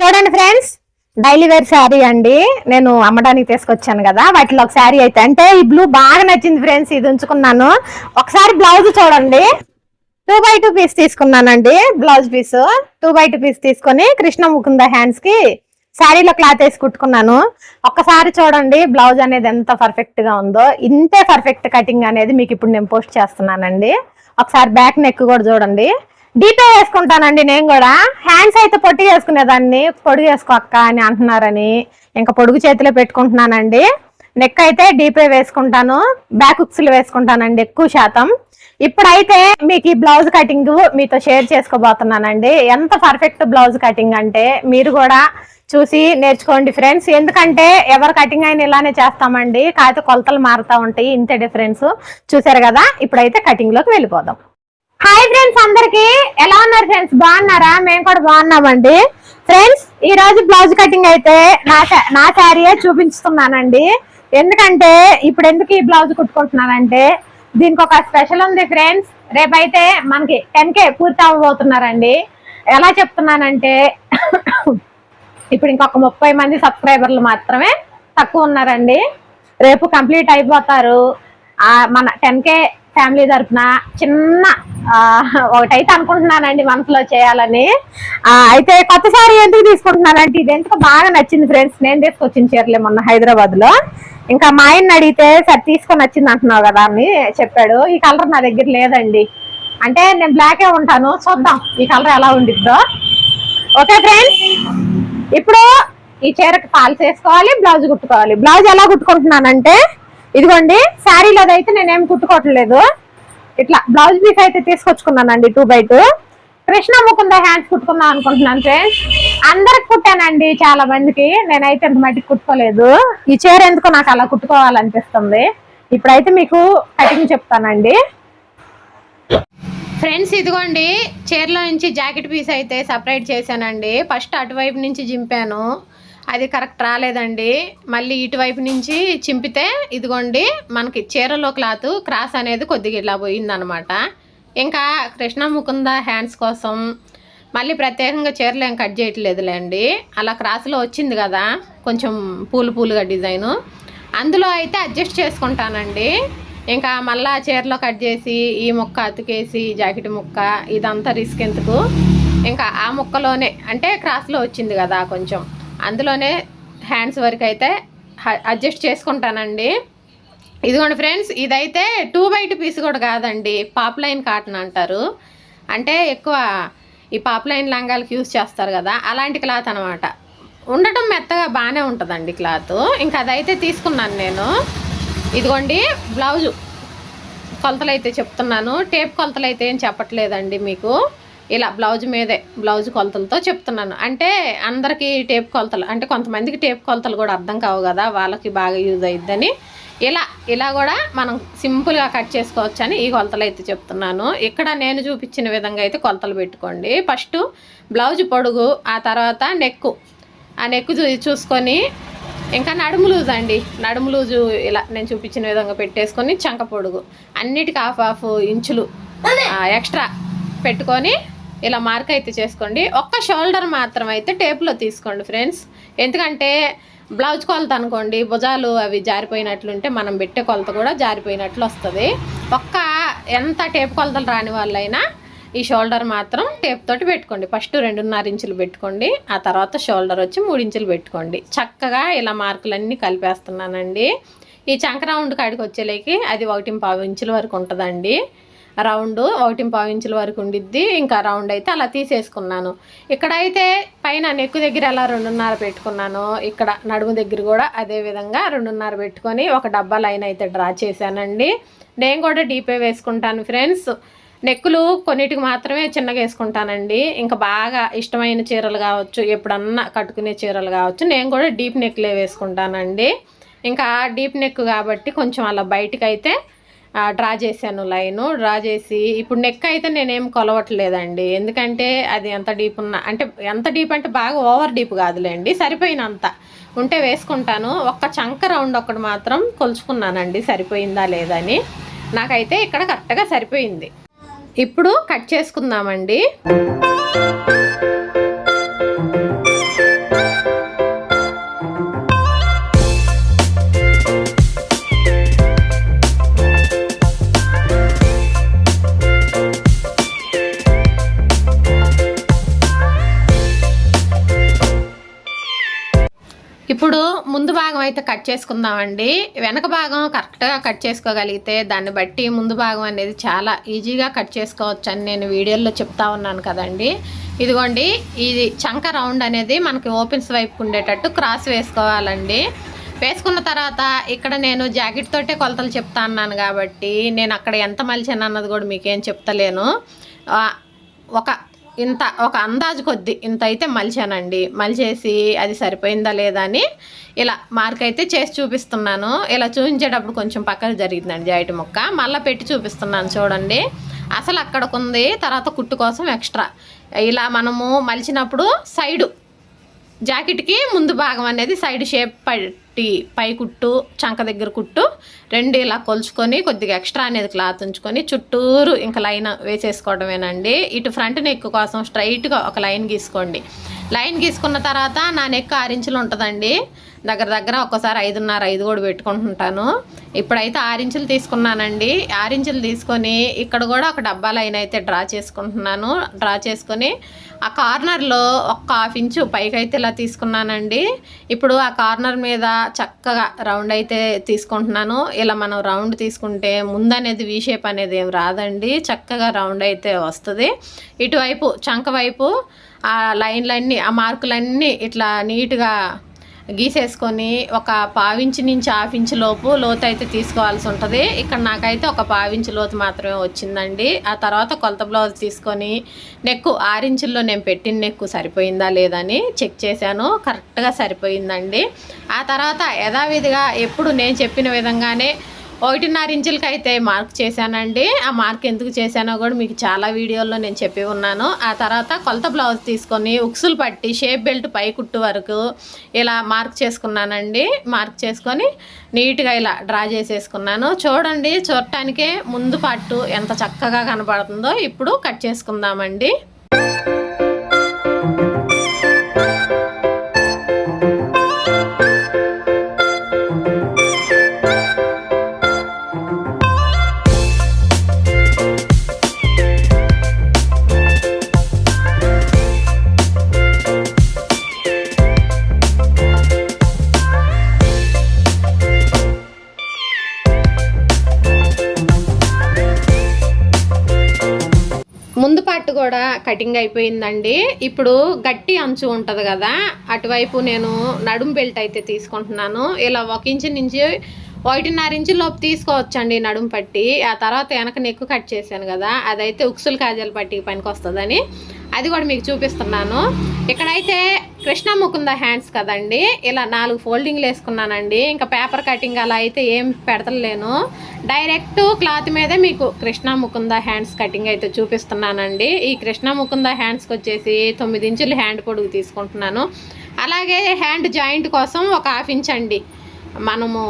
చూడండి friends daily wear sari అండి. నేను అమ్మడానికి తీసుకొచ్చాను కదా వాటిలో ఒక శారీ అయితే. అంటే ఈ బ్లూ బాగా నచ్చింది ఫ్రెండ్స్ ఇది ఉంచుకున్నాను. ఒకసారి బ్లౌజ్ చూడండి. టూ బై టూ పీస్ తీసుకున్నానండి blouse piece two by two piece తీసుకొని కృష్ణ ముకుంద హ్యాండ్స్కి శారీలో క్లాత్ వేసి కుట్టుకున్నాను. ఒక్కసారి చూడండి బ్లౌజ్ అనేది ఎంత పర్ఫెక్ట్గా ఉందో. ఇంతే పర్ఫెక్ట్ కటింగ్ అనేది మీకు ఇప్పుడు నేను పోస్ట్ చేస్తున్నానండి. ఒకసారి బ్యాక్ నెక్ కూడా చూడండి. డీపే వేసుకుంటానండి నేను కూడా. హ్యాండ్స్ అయితే పొట్టి వేసుకునేదాన్ని పొడుగు వేసుకో అక్క అని అంటున్నారని. ఇంకా పొడుగు చేతిలో పెట్టుకుంటున్నానండి. నెక్ అయితే డీపే వేసుకుంటాను. బ్యాక్ ఉక్స్లు వేసుకుంటానండి ఎక్కువ శాతం. ఇప్పుడైతే మీకు ఈ బ్లౌజ్ కటింగ్ మీతో షేర్ చేసుకోబోతున్నానండి. ఎంత పర్ఫెక్ట్ బ్లౌజ్ కటింగ్ అంటే మీరు కూడా చూసి నేర్చుకోండి ఫ్రెండ్స్. ఎందుకంటే ఎవరు కటింగ్ అయినా ఇలానే చేస్తామండి. కాకపోతే కొలతలు మారుతూ ఉంటాయి. ఇంతే డిఫరెన్స్. చూసారు కదా? ఇప్పుడైతే కటింగ్లోకి వెళ్ళిపోదాం. హాయ్ ఫ్రెండ్స్ అందరికి ఎలా ఉన్నారు ఫ్రెండ్స్ బాగున్నారా? మేము కూడా బాగున్నామండి. ఫ్రెండ్స్ ఈ రోజు బ్లౌజ్ కటింగ్ అయితే నా నా శారీయే చూపించుతున్నానండి ఎందుకంటే ఇప్పుడు ఎందుకు ఈ బ్లౌజ్ కుట్టుకుంటున్నానంటే దీనికి ఒక స్పెషల్ ఉంది ఫ్రెండ్స్ రేపైతే మనకి టెన్ కే పూర్తి అవ్వబోతున్నారండి. ఎలా చెప్తున్నానంటే ఇప్పుడు ఇంకొక ముప్పై మంది సబ్స్క్రైబర్లు మాత్రమే తక్కువ ఉన్నారండి. రేపు కంప్లీట్ అయిపోతారు. మన టెన్ కే ఫ్యామిలీ తరఫున చిన్న ఒకటైతే అనుకుంటున్నానండి మనసులో చేయాలని. అయితే కొత్త సారీ ఎందుకు తీసుకుంటున్నానంటే ఇది ఎందుకు బాగా నచ్చింది ఫ్రెండ్స్. నేను తీసుకొచ్చిన చీరలే మొన్న హైదరాబాద్లో ఇంకా మా ఆయన్ని అడిగితే సరే తీసుకొని వచ్చింది అంటున్నావు కదా అని చెప్పాడు. ఈ కలర్ నా దగ్గర లేదండి. అంటే నేను బ్లాకే ఉంటాను. చూద్దాం ఈ కలర్ ఎలా ఉండిద్దో. Okay friends? ఇప్పుడు ఈ చీరకి ఫాల్స్ వేసుకోవాలి బ్లౌజ్ కుట్టుకోవాలి. బ్లౌజ్ ఎలా కుట్టుకుంటున్నానంటే ఇదిగోండి శారీలో అయితే నేనేం కుట్టుకోవట్లేదు. ఇట్లా బ్లౌజ్ పీస్ అయితే తీసుకొచ్చుకున్నానండి two by two Krishna Mukunda hands కుట్టుకుందాం అనుకుంటున్నాను ఫ్రెండ్స్ అందరికి కుట్టానండి చాలా మందికి. నేనైతే ఇంత మట్టికి కుట్టుకోలేదు. ఈ చీర ఎందుకో నాకు అలా కుట్టుకోవాలనిపిస్తుంది. ఇప్పుడైతే మీకు కటింగ్ చెప్తానండి. ఫ్రెండ్స్ ఇదిగోండి చీరలో నుంచి జాకెట్ పీస్ అయితే సపరేట్ చేశానండి. ఫస్ట్ అటువైపు నుంచి దింపాను అది కరెక్ట్ రాలేదండి. మళ్ళీ ఇటువైపు నుంచి చింపితే ఇదిగోండి మనకి చీరలో క్లాత్ క్రాస్ అనేది కొద్దిగా ఇలా పోయిందనమాట. ఇంకా కృష్ణ ముకుంద హ్యాండ్స్ కోసం మళ్ళీ ప్రత్యేకంగా చీరలు ఏం కట్ చేయట్లేదులేండి. అలా క్రాస్లో వచ్చింది కదా కొంచెం పూలు పూలుగా డిజైను. అందులో అయితే అడ్జస్ట్ చేసుకుంటానండి. ఇంకా మళ్ళీ చీరలో కట్ చేసి ఈ ముక్క అతికేసి జాకెట్ ముక్క ఇదంతా రిస్క్ ఎందుకు? ఇంకా ఆ ముక్కలోనే అంటే క్రాస్లో వచ్చింది కదా కొంచెం. అందులోనే హ్యాండ్స్ వరకు అయితే అడ్జస్ట్ చేసుకుంటానండి. ఇదిగోండి ఫ్రెండ్స్ ఇదైతే టూ బైట్ పీస్ కూడా కాదండి పాప్లైన్ కాటన్ అంటారు. అంటే ఎక్కువ ఈ పాప్లైన్ లంగాలకు యూజ్ చేస్తారు కదా అలాంటి క్లాత్ అనమాట ఉండటం మెత్తగా బాగానే ఉంటుందండి క్లాత్. ఇంకా అదైతే తీసుకున్నాను నేను. ఇదిగోండి బ్లౌజు కొలతలు అయితే చెప్తున్నాను. టేప్ కొలతలు అయితే ఏం చెప్పట్లేదండి మీకు. ఇలా బ్లౌజ్ మీదే బ్లౌజ్ కొలతలతో చెప్తున్నాను. అంటే అందరికీ టేప్ కొలతలు అంటే కొంతమందికి టేప్ కొలతలు కూడా అర్థం కావు కదా వాళ్ళకి బాగా యూజ్ అయిద్దని. ఇలా ఇలా కూడా మనం సింపుల్గా కట్ చేసుకోవచ్చు అని ఈ కొలతలు అయితే చెప్తున్నాను. ఇక్కడ నేను చూపించిన విధంగా అయితే కొలతలు పెట్టుకోండి. ఫస్ట్ బ్లౌజ్ పొడుగు ఆ తర్వాత నెక్కు. ఆ నెక్కు చూ చూసుకొని ఇంకా నడుము లూజ్ అండి. నడుము లూజు ఇలా నేను చూపించిన విధంగా పెట్టేసుకొని చంక పొడుగు. అన్నిటికి హాఫ్ హాఫ్ ఇంచులు ఎక్స్ట్రా పెట్టుకొని ఇలా మార్క్ అయితే చేసుకోండి. ఒక్క షోల్డర్ మాత్రం అయితే టేప్లో తీసుకోండి ఫ్రెండ్స్. ఎందుకంటే బ్లౌజ్ కొలత అనుకోండి భుజాలు అవి జారిపోయినట్లుంటే మనం పెట్టే కొలత కూడా జారిపోయినట్లు వస్తుంది. ఒక్క ఎంత టేప్ కొలతలు రాని వాళ్ళైనా ఈ షోల్డర్ మాత్రం టేప్ తోటి పెట్టుకోండి. ఫస్ట్ రెండున్నర ఇంచులు పెట్టుకోండి. ఆ తర్వాత షోల్డర్ వచ్చి మూడు ఇంచులు పెట్టుకోండి. చక్కగా ఇలా మార్కులన్నీ కలిపేస్తున్నానండి. ఈ చంక రౌండ్ కాడికి వచ్చేలేకి అది ఒకటి పావు ఇంచుల వరకు ఉంటుందండి. రౌండ్ ఒకటి పావు ఇంచుల వరకు ఉండిద్ది. ఇంకా రౌండ్ అయితే అలా తీసేసుకున్నాను. ఇక్కడైతే పైన నెక్కు దగ్గర అలా రెండున్నర పెట్టుకున్నాను. ఇక్కడ నడుము దగ్గర కూడా అదే విధంగా రెండున్నర పెట్టుకొని ఒక డబ్బా లైన్ అయితే డ్రా చేశానండి. నేను కూడా డీపే వేసుకుంటాను ఫ్రెండ్స్. నెక్కులు కొన్నిటికి మాత్రమే చిన్నగా వేసుకుంటానండి. ఇంకా బాగా ఇష్టమైన చీరలు కావచ్చు ఎప్పుడన్నా కట్టుకునే చీరలు కావచ్చు నేను కూడా డీప్ నెక్లే వేసుకుంటానండి. ఇంకా డీప్ నెక్ కాబట్టి కొంచెం అలా బయటకైతే అయితే డ్రా చేశాను లైను డ్రా చేసి ఇప్పుడు నెక్ అయితే నేనేం కొలవట్లేదండి. ఎందుకంటే అది ఎంత డీప్ ఉన్న అంటే ఎంత డీప్ అంటే బాగా ఓవర్ డీప్ కాదులేండి సరిపోయినంత. ఉంటే వేసుకుంటాను. ఒక్క చంక రౌండ్ ఒకటి మాత్రం కొలుచుకున్నానండి సరిపోయిందా లేదని. నాకైతే ఇక్కడ కరెక్ట్గా సరిపోయింది. ఇప్పుడు కట్ చేసుకుందామండి. అయితే కట్ చేసుకుందామండి. వెనక భాగం కరెక్ట్గా కట్ చేసుకోగలిగితే దాన్ని బట్టి ముందు భాగం అనేది చాలా ఈజీగా కట్ చేసుకోవచ్చు అని నేను వీడియోలో చెప్తా ఉన్నాను కదండి. ఇదిగోండి ఇది చంక రౌండ్ అనేది మనకి ఓపెన్స్ వైపు ఉండేటట్టు క్రాస్ వేసుకోవాలండి. వేసుకున్న తర్వాత ఇక్కడ నేను జాకెట్ తోటే కొలతలు చెప్తా అన్నాను కాబట్టి నేను అక్కడ ఎంత మలిచాను అన్నది కూడా మీకేం చెప్తలేను. ఒక ఇంత ఒక అందాజు కొద్ది. ఇంత అయితే మలిచానండి. మలిచేసి అది సరిపోయిందా లేదా అని ఇలా మార్క్ అయితే చేసి చూపిస్తున్నాను. ఇలా చూపించేటప్పుడు కొంచెం పక్కకు జరిగిందండి జాయిట్ ముక్క. మళ్ళీ పెట్టి చూపిస్తున్నాను చూడండి. అసలు అక్కడికి తర్వాత కుట్టు కోసం ఎక్స్ట్రా ఇలా మనము మలిచినప్పుడు సైడు జాకెట్కి ముందు భాగం అనేది సైడ్ షేప్ కుట్టి పై కుట్టు చంక దగ్గర కుట్టు రెండు ఇలా కొలుచుకొని కొద్దిగా ఎక్స్ట్రా అనేది క్లాత్ ఉంచుకొని చుట్టూరు ఇంకా లైన్ వేసేసుకోవడమేనండి. ఇటు ఫ్రంట్ నెక్ కోసం స్ట్రైట్గా ఒక లైన్ గీసుకోండి. లైన్ గీసుకున్న తర్వాత నా నెక్ ఆరించులు ఉంటుందండి. దగ్గర దగ్గర ఒక్కసారి ఐదున్నర ఐదు కూడా పెట్టుకుంటుంటాను. ఇప్పుడైతే ఆరించులు తీసుకున్నానండి. ఆరించులు తీసుకొని ఇక్కడ కూడా ఒక డబ్బా లైన్ అయితే డ్రా చేసుకుంటున్నాను. డ్రా చేసుకొని ఆ కార్నర్లో ఒక్క హాఫ్ ఇంచు పైకి అయితే ఇలా తీసుకున్నానండి. ఇప్పుడు ఆ కార్నర్ మీద చక్కగా రౌండ్ అయితే తీసుకుంటున్నాను. ఇలా మనం రౌండ్ తీసుకుంటే ముందు అనేది వీ షేప్ అనేది ఏం రాదండి. చక్కగా రౌండ్ అయితే వస్తుంది. ఇటువైపు చంక వైపు ఆ లైన్లన్నీ ఆ మార్కులన్నీ ఇట్లా నీట్గా గీసేసుకొని ఒక పావించి నుంచి హాఫ్ ఇంచ్ లోపు లోతు అయితే తీసుకోవాల్సి ఉంటుంది. ఇక్కడ నాకైతే ఒక పావించి లోతు మాత్రమే వచ్చిందండి. ఆ తర్వాత కొలత బ్లౌజ్ తీసుకొని నెక్కు ఆరించుల్లో నేను పెట్టిన నెక్కు సరిపోయిందా లేదని చెక్ చేశాను. కరెక్ట్గా సరిపోయిందండి. ఆ తర్వాత యథావిధిగా ఎప్పుడు నేను చెప్పిన విధంగానే ఒకటిన్నర ఇంచులకి అయితే మార్క్ చేశానండి. ఆ మార్క్ ఎందుకు చేశానో కూడా మీకు చాలా వీడియోల్లో నేను చెప్పి ఉన్నాను. ఆ తర్వాత కొలత బ్లౌజ్ తీసుకొని ఉక్సులు పట్టి షేప్ బెల్ట్ పై కుట్టు వరకు ఇలా మార్క్ చేసుకున్నానండి. మార్క్ చేసుకొని నీట్గా ఇలా డ్రా చేసేసుకున్నాను. చూడండి చూడటానికే ముందు పట్టు ఎంత చక్కగా కనపడుతుందో ఇప్పుడు కట్ చేసుకుందామండి. ముందు పార్ట్ కూడా కటింగ్ అయిపోయిందండి. ఇప్పుడు గట్టి అంచు ఉంటుంది కదా అటువైపు నేను నడుం బెల్ట్ అయితే తీసుకుంటున్నాను. ఇలా ఒక ఇంచు నుంచి ఒకటిన్నర ఇంచు లోపు తీసుకోవచ్చండి నడుం పట్టి. ఆ తర్వాత వెనక నెక్కు కట్ చేశాను కదా అదైతే ఉక్సులు కాజల్ పట్టి పనికి వస్తుందని. అది కూడా మీకు చూపిస్తున్నాను. ఇక్కడైతే కృష్ణ ముకుంద హ్యాండ్స్ కదండి ఇలా నాలుగు ఫోల్డింగ్లు వేసుకున్నానండి. ఇంకా పేపర్ కటింగ్ అలా అయితే ఏం పెడతలేను. డైరెక్ట్ క్లాత్ మీదే మీకు కృష్ణ ముకుంద హ్యాండ్స్ కటింగ్ అయితే చూపిస్తున్నానండి. ఈ కృష్ణ ముకుంద హ్యాండ్స్కి వచ్చేసి తొమ్మిది ఇంచులు హ్యాండ్ పొడుగు తీసుకుంటున్నాను. అలాగే హ్యాండ్ జాయింట్ కోసం ఒక హాఫ్ ఇంచ్ అండి మనము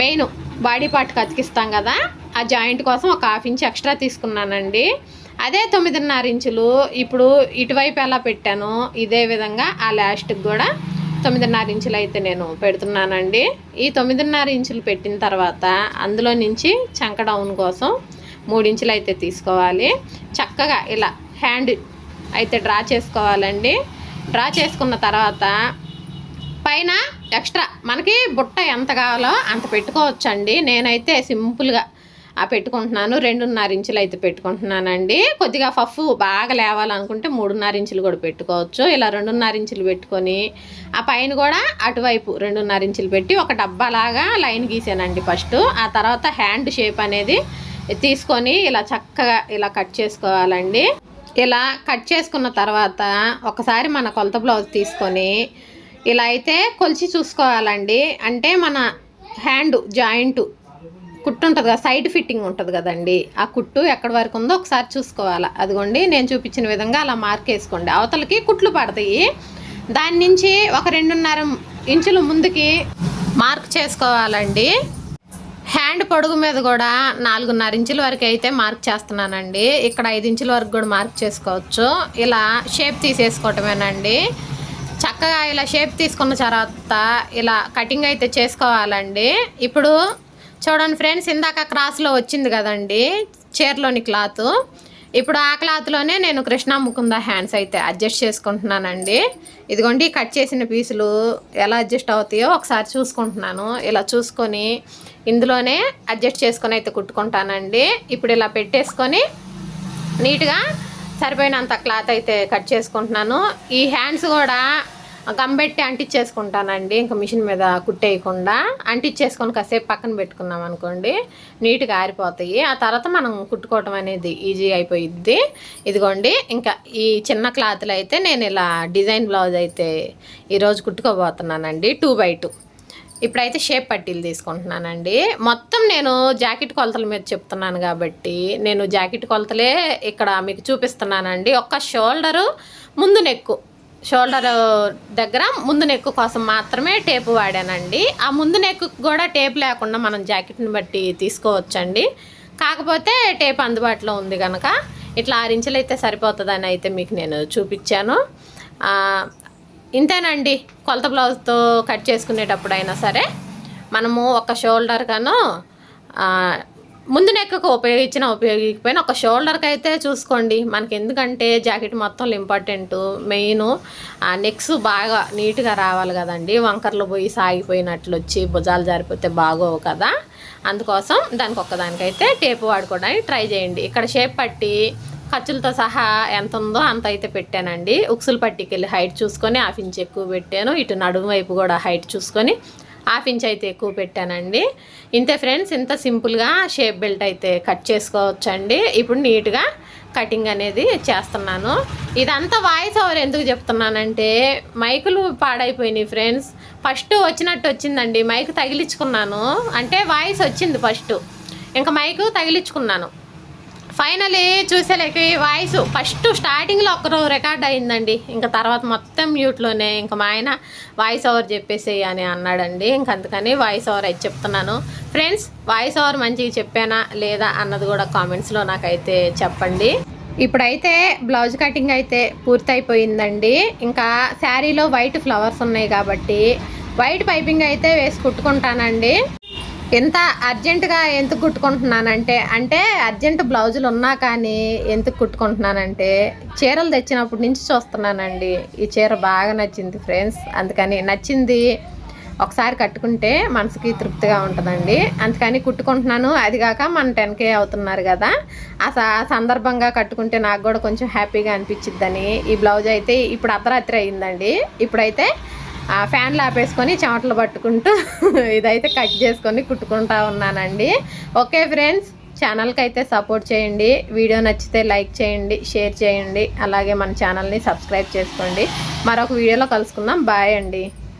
మెయిన్ బాడీ పార్ట్కి అతికిస్తాం కదా ఆ జాయింట్ కోసం ఒక హాఫ్ ఇంచ్ ఎక్స్ట్రా తీసుకున్నానండి. అదే తొమ్మిదిన్నర ఇంచులు ఇప్పుడు ఇటువైపు ఎలా పెట్టానో ఇదే విధంగా ఆ లాస్ట్కి కూడా తొమ్మిదిన్నర ఇంచులు అయితే నేను పెడుతున్నానండి. ఈ తొమ్మిదిన్నర ఇంచులు పెట్టిన తర్వాత అందులో నుంచి చంక డౌన్ కోసం మూడించులు అయితే తీసుకోవాలి. చక్కగా ఇలా హ్యాండ్ అయితే డ్రా చేసుకోవాలండి. డ్రా చేసుకున్న తర్వాత పైన ఎక్స్ట్రా. మనకి బుట్ట ఎంత కావాలో అంత పెట్టుకోవచ్చండి. నేనైతే సింపుల్గా ఆ పెట్టుకుంటున్నాను. రెండున్నర ఇంచులు అయితే పెట్టుకుంటున్నానండి. కొద్దిగా ఫఫ్ బాగా లేవాలనుకుంటే మూడున్నర ఇంచులు కూడా పెట్టుకోవచ్చు. ఇలా రెండున్నర ఇంచులు పెట్టుకొని ఆ పైన కూడా అటువైపు రెండున్నర ఇంచులు పెట్టి ఒక డబ్బాలాగా లైన్ గీసానండి ఫస్ట్. ఆ తర్వాత హ్యాండ్ షేప్ అనేది తీసుకొని ఇలా చక్కగా ఇలా కట్ చేసుకోవాలండి. ఇలా కట్ చేసుకున్న తర్వాత ఒకసారి మన కొలత బ్లౌజ్ తీసుకొని ఇలా అయితే కొలిచి చూసుకోవాలండి. అంటే మన హ్యాండ్ జాయింట్ కుట్టు ఉంటుంది కదా సైడ్ ఫిట్టింగ్ ఉంటుంది కదండి. ఆ కుట్టు ఎక్కడి వరకు ఉందో ఒకసారి చూసుకోవాలి. అదిగోండి నేను చూపించిన విధంగా అలా మార్క్ వేసుకోండి. అవతలకి కుట్లు పడతాయి. దాని నుంచి ఒక రెండున్నర ఇంచులు ముందుకి మార్క్ చేసుకోవాలండి. హ్యాండ్ పొడుగు మీద కూడా నాలుగున్నర ఇంచుల వరకు అయితే మార్క్ చేస్తున్నానండి. ఇక్కడ ఐదు ఇంచుల వరకు కూడా మార్క్ చేసుకోవచ్చు. ఇలా షేప్ తీసేసుకోవటమేనండి. చక్కగా ఇలా షేప్ తీసుకున్న తర్వాత ఇలా కటింగ్ అయితే చేసుకోవాలండి. ఇప్పుడు చూడండి ఫ్రెండ్స్ ఇందాక క్రాస్లో వచ్చింది కదండి చీరలోని క్లాత్. ఇప్పుడు ఆ క్లాత్లోనే నేను కృష్ణ ముకుంద హ్యాండ్స్ అయితే అడ్జస్ట్ చేసుకుంటున్నానండి. ఇదిగోండి కట్ చేసిన పీసులు ఎలా అడ్జస్ట్ అవుతాయో ఒకసారి చూసుకుంటున్నాను. ఇలా చూసుకొని ఇందులోనే అడ్జస్ట్ చేసుకొని అయితే కుట్టుకుంటానండి. ఇప్పుడు ఇలా పెట్టేసుకొని నీట్గా సరిపోయినంత క్లాత్ అయితే కట్ చేసుకుంటున్నాను. ఈ హ్యాండ్స్ కూడా గంబెట్టి అంటించేసుకుంటానండి. ఇంకా మిషన్ మీద కుట్టేయకుండా అంటించేసుకొని కాసేపు పక్కన పెట్టుకున్నాం అనుకోండి నీట్గా ఆరిపోతాయి. ఆ తర్వాత మనం కుట్టుకోవటం అనేది ఈజీ అయిపోయిద్ది. ఇదిగోండి ఇంకా ఈ చిన్న క్లాత్లు అయితే నేను ఇలా డిజైన్ బ్లౌజ్ అయితే ఈరోజు కుట్టుకోబోతున్నానండి. Two by two. ఇప్పుడైతే షేప్ పట్టీలు తీసుకుంటున్నానండి. మొత్తం నేను జాకెట్ కొలతల మీద చెప్తున్నాను కాబట్టి నేను జాకెట్ కొలతలే ఇక్కడ మీకు చూపిస్తున్నానండి. ఒక్క షోల్డరు ముందు నెక్కు. షోల్డర్ దగ్గర ముందు నెక్కు కోసం మాత్రమే టేపు వాడానండి. ఆ ముందు నెక్కు కూడా టేప్ లేకుండా మనం జాకెట్ని బట్టి తీసుకోవచ్చండి. కాకపోతే టేప్ అందుబాటులో ఉంది కనుక ఇట్లా ఆరించలు అయితే సరిపోతుందని అయితే మీకు నేను చూపించాను. ఇంతేనండి. కొలత బ్లౌజ్తో కట్ చేసుకునేటప్పుడు అయినా సరే మనము ఒక షోల్డర్ గాను ముందు నెక్కకు ఉపయోగించిన ఉపయోగించకపోయినా ఒక షోల్డర్కి అయితే చూసుకోండి. మనకి ఎందుకంటే జాకెట్ మొత్తం ఇంపార్టెంట్ మెయిన్ నెక్స్ బాగా నీట్గా రావాలి కదండి. వంకర్లు పోయి సాగిపోయినట్లు వచ్చి భుజాలు జారిపోతే బాగోవు కదా. అందుకోసం దానికి ఒక్కదానికైతే టేపు వాడుకోవడానికి ట్రై చేయండి. ఇక్కడ షేప్ పట్టి ఖర్చులతో సహా ఎంత ఉందో అంత అయితే పెట్టానండి. ఉక్సులు పట్టుకెళ్ళి హైట్ చూసుకొని హాఫ్ ఇంచ్ ఎక్కువ పెట్టాను. ఇటు నడుము వైపు కూడా హైట్ చూసుకొని హాఫ్ ఇంచ్ అయితే ఎక్కువ పెట్టానండి. ఇంతే ఫ్రెండ్స్ ఇంత సింపుల్గా షేప్ బెల్ట్ అయితే కట్ చేసుకోవచ్చండి. ఇప్పుడు నీట్గా కటింగ్ అనేది చేస్తున్నాను. ఇదంతా వాయిస్ ఓవర్ ఎందుకు చెప్తున్నానంటే మైకులు పాడైపోయినాయి ఫ్రెండ్స్. ఫస్ట్ వచ్చినట్టు వచ్చిందండి. మైక్ తగిలించుకున్నాను. అంటే వాయిస్ వచ్చింది ఫస్ట్. ఇంకా మైకు తగిలించుకున్నాను. ఫైనలీ చూసేలేకి వాయిస్ ఫస్ట్ స్టార్టింగ్లో ఒక్కరో రికార్డ్ అయిందండి. ఇంకా తర్వాత మొత్తం మ్యూట్లోనే ఇంకా మా ఆయన వాయిస్ ఓవర్ చెప్పేసి అని అన్నాడండి. ఇంక అందుకని వాయిస్ ఓవర్ అయితే చెప్తున్నాను. ఫ్రెండ్స్ వాయిస్ ఓవర్ మంచిగా చెప్పానా లేదా అన్నది కూడా కామెంట్స్లో నాకైతే చెప్పండి. ఇప్పుడైతే బ్లౌజ్ కటింగ్ అయితే పూర్తయిపోయిందండి. ఇంకా శారీలో వైట్ ఫ్లవర్స్ ఉన్నాయి కాబట్టి వైట్ పైపింగ్ అయితే వేసి కుట్టుకుంటానండి. ఎంత అర్జెంటుగా ఎందుకు కుట్టుకుంటున్నానంటే అంటే అర్జెంట్ బ్లౌజులు ఉన్నా కానీ ఎందుకు కుట్టుకుంటున్నానంటే చీరలు తెచ్చినప్పటి నుంచి చూస్తున్నానండి. ఈ చీర బాగా నచ్చింది ఫ్రెండ్స్. అందుకని నచ్చింది ఒకసారి కట్టుకుంటే మనసుకి తృప్తిగా ఉంటుందండి. అందుకని కుట్టుకుంటున్నాను. అది కాక మన టెన్ కే అవుతున్నారు కదా. ఆ స- సందర్భంగా కట్టుకుంటే నాకు కూడా కొంచెం హ్యాపీగా అనిపించిద్దని ఈ బ్లౌజ్ అయితే ఇప్పుడు అర్ధరాత్రి అయిందండి. ఇప్పుడైతే ఫ్యాన్లు ఆపేసుకొని చెమటలు పట్టుకుంటూ ఇదైతే కట్ చేసుకొని కుట్టుకుంటా ఉన్నానండి. ఓకే ఫ్రెండ్స్ ఛానల్కి అయితే సపోర్ట్ చేయండి. వీడియో నచ్చితే లైక్ చేయండి షేర్ చేయండి. అలాగే మన ఛానల్ని సబ్స్క్రైబ్ చేసుకోండి. మరొక వీడియోలో కలుసుకుందాం. బాయ్ అండి.